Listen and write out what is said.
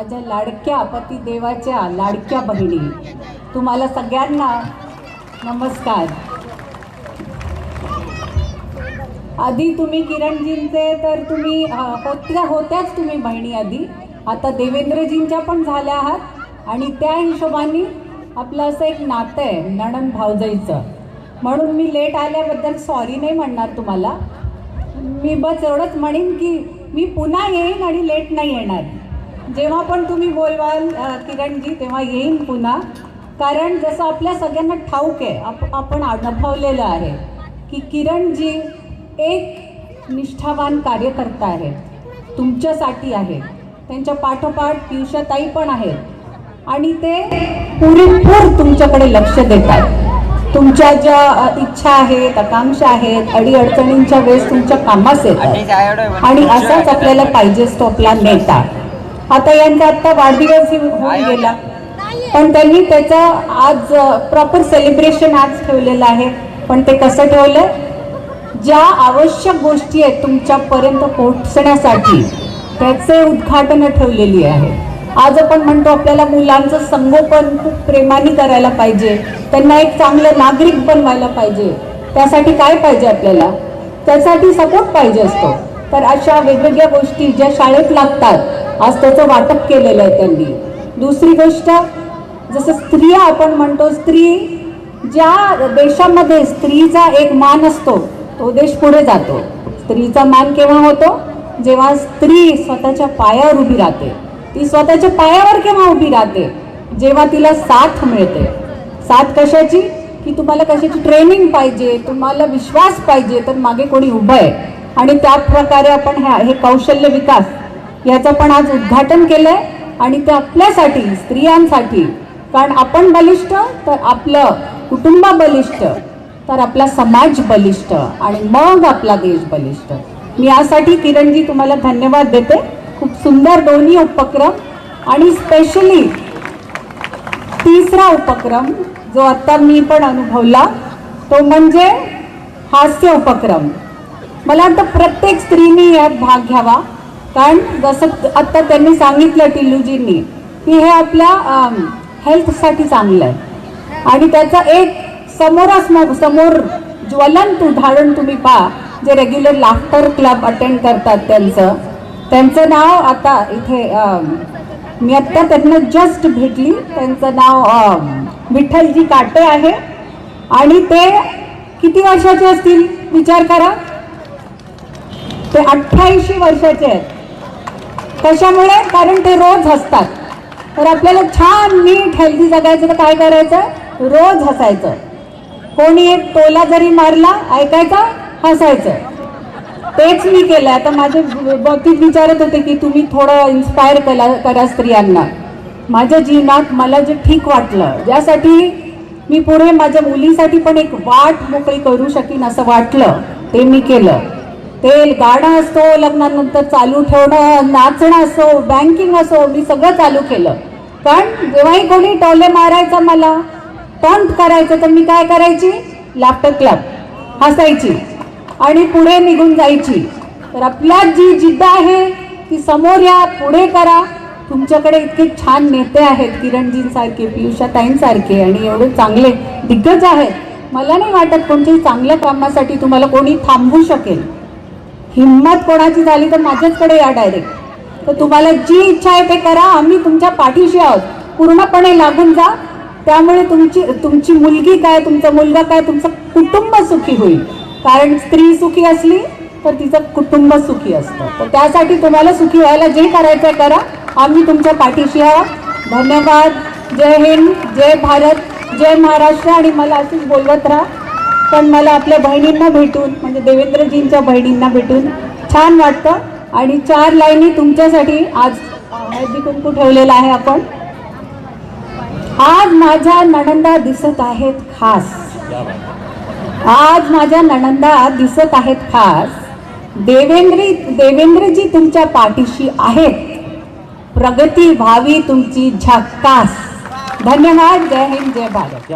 माझ्या लाडक्या पतिदेवाच्या लाडक्या बहिणी तुम्हाला सगळ्यांना नमस्कार. आधी तुम्ही किरणजींचे तर तुम्ही होत्या होत्याच तुम्ही बहिणी आधी. आता देवेंद्रजींच्या पण झाल्या आहात. आणि त्या हिशोबाने आपलं असं एक नातं आहे नणन भावजाईचं म्हणून मी लेट आल्याबद्दल सॉरी नाही म्हणणार तुम्हाला. मी बस एवढंच म्हणेन की मी पुन्हा येईन आणि लेट नाही येणार. जेव्हा पण तुम्ही बोलवाल किरणजी तेव्हा येईन पुन्हा. कारण जसं आपल्या सगळ्यांना ठाऊक आहे आप आपण अनुभवलेलं आहे की किरणजी एक निष्ठावान कार्यकर्ता आहेत तुमच्यासाठी आहेत त्यांच्या पाठोपाठ पियुषाताई पण आहेत. आणि ते पुरेपूर तुमच्याकडे लक्ष देतात. तुमच्या ज्या इच्छा आहेत आकांक्षा आहेत अडीअडचणींच्या वेळेस तुमच्या कामास येतात. आणि असाच आपल्याला पाहिजेच तो आपला नेता. आता यांचा आता वाढदिवस होऊन गेला. पण त्यांनी त्याचं आज प्रॉपर सेलिब्रेशन आज ठेवलेलं आहे. पण ते कसं ठेवलं ज्या आवश्यक गोष्टी आहेत तुमच्यापर्यंत पोहोचण्यासाठी त्याचे उद्घाटन ठेवलेली आहे. आज आपण म्हणतो आपल्याला मुलांचं संगोपन खूप प्रेमाने करायला पाहिजे. त्यांना एक चांगलं नागरिक बनवायला पाहिजे. त्यासाठी काय पाहिजे आपल्याला? त्यासाठी सपोर्ट पाहिजे असतो. तर अशा वेगवेगळ्या गोष्टी ज्या शाळेत लागतात आज त्याचं वाटप केलेलं आहे त्यांनी. दुसरी गोष्ट जसं स्त्रिया आपण म्हणतो स्त्री ज्या देशामध्ये स्त्रीचा एक मान असतो तो देश पुढे जातो. स्त्रीचा मान केव्हा होतो? जेव्हा स्त्री स्वतःच्या पायावर उभी राहते. ती स्वतःच्या पायावर केव्हा उभी राहते? जेव्हा तिला साथ मिळते. साथ कशाची? की तुम्हाला कशाची ट्रेनिंग पाहिजे तुम्हाला विश्वास पाहिजे तर मागे कोणी उभं आहे. आणि त्या प्रकारे आपण ह्या हे कौशल्य विकास याचं पण आज उद्घाटन केलंय आणि ते आपल्यासाठी स्त्रियांसाठी. कारण आपण बलिष्ठ तर आपलं कुटुंब बलिष्ठ तर आपला समाज बलिष्ठ आणि मग आपला देश बलिष्ठ. मी यासाठी किरणजी तुम्हाला धन्यवाद देते. खूप सुंदर दोन्ही उपक्रम आणि स्पेशली तिसरा उपक्रम जो आत्ता मी पण अनुभवला तो म्हणजे हास्य उपक्रम. मला वाटतं प्रत्येक स्त्रीने यात भाग घ्यावा. कारण जसं आत्ता त्यांनी सांगितलं टिल्लूजींनी की हे आपल्या हेल्थसाठी चांगलं आहे. आणि त्याचा एक समोरासमोर समोर ज्वलंत उदाहरण तुम्ही पहा जे रेग्युलर लाफ्टर क्लब अटेंड करतात त्यांचं. त्यांचं नाव आता इथे मी आत्ता त्यांना जस्ट भेटली. त्यांचं नाव विठ्ठलजी काटे आहे. आणि ते किती वर्षाचे असतील? विचार करा. ते अठ्ठ्याऐंशी वर्षाचे आहेत. कशामुळे? कारण ते रोज हसतात. तर आपल्याला छान नीट हेल्दी जगायचं तर काय करायचं? रोज हसायचं. कोणी एक टोला जरी मारला ऐकायचा? हसायचं. तेच मी केलं आता माझे बाबतीत विचारत होते की तुम्ही थोडं इन्स्पायर करा करा स्त्रियांना. माझ्या जीवनात मला जे ठीक वाटलं ज्यासाठी मी पुढे माझ्या मुलीसाठी पण एक वाट मोकळी करू शकीन असं वाटलं ते मी केलं. ते गाणं असो लग्नानंतर चालू ठेवणं नाचणं असो बँकिंग असो मी सगळं चालू केलं. पण जेव्हाही कोणी टोले मारायचा मला टॉन्ट करायचं तर मी काय करायची? लाफ्टर क्लब हसायची. आणि पुढे निघून जायची. तर आपल्यात जी जिद्द आहे ती समोर या पुढे करा. तुमच्याकडे इतके छान नेते आहेत किरणजींसारखे पियुषाताईंसारखे आणि एवढे चांगले दिग्गज आहेत. मला नाही वाटत कोणत्याही चांगल्या कामासाठी तुम्हाला कोणी थांबवू शकेल. हिंमत कोणाची झाली तर माझ्याचकडे या डायरेक्ट तर तुम्हाला जी इच्छा आहे ते करा आम्ही तुमच्या पाठीशी आहोत. पूर्णपणे लागून जा. त्यामुळे तुमची तुमची मुलगी काय तुमचा मुलगा काय तुमचं कुटुंब सुखी होईल. कारण स्त्री सुखी असली तर तिचं कुटुंब सुखी असतं. तर त्यासाठी तुम्हाला सुखी व्हायला जे करायचं आहे करा. आम्ही तुमच्या पाठीशी आहोत. धन्यवाद. जय हिंद जय भारत जय महाराष्ट्र आणि मला असेच बोलवत राहा. पण मला आपल्या बहिणींना भेटून म्हणजे देवेंद्रजींच्या बहिणींना भेटून छान वाटतं. आणि चार लाईनी तुमच्यासाठी आज हळदी कुंकू ठेवलेला आहे आपण. आज माझ्या नणंदा दिसत आहेत खास. आज माझ्या नणंदा दिसत आहेत खास. देवेंद्री देवेंद्रजी तुमच्या पाठीशी आहेत. प्रगती व्हावी तुमची झक्कास. धन्यवाद. जय हिंद जय भारत.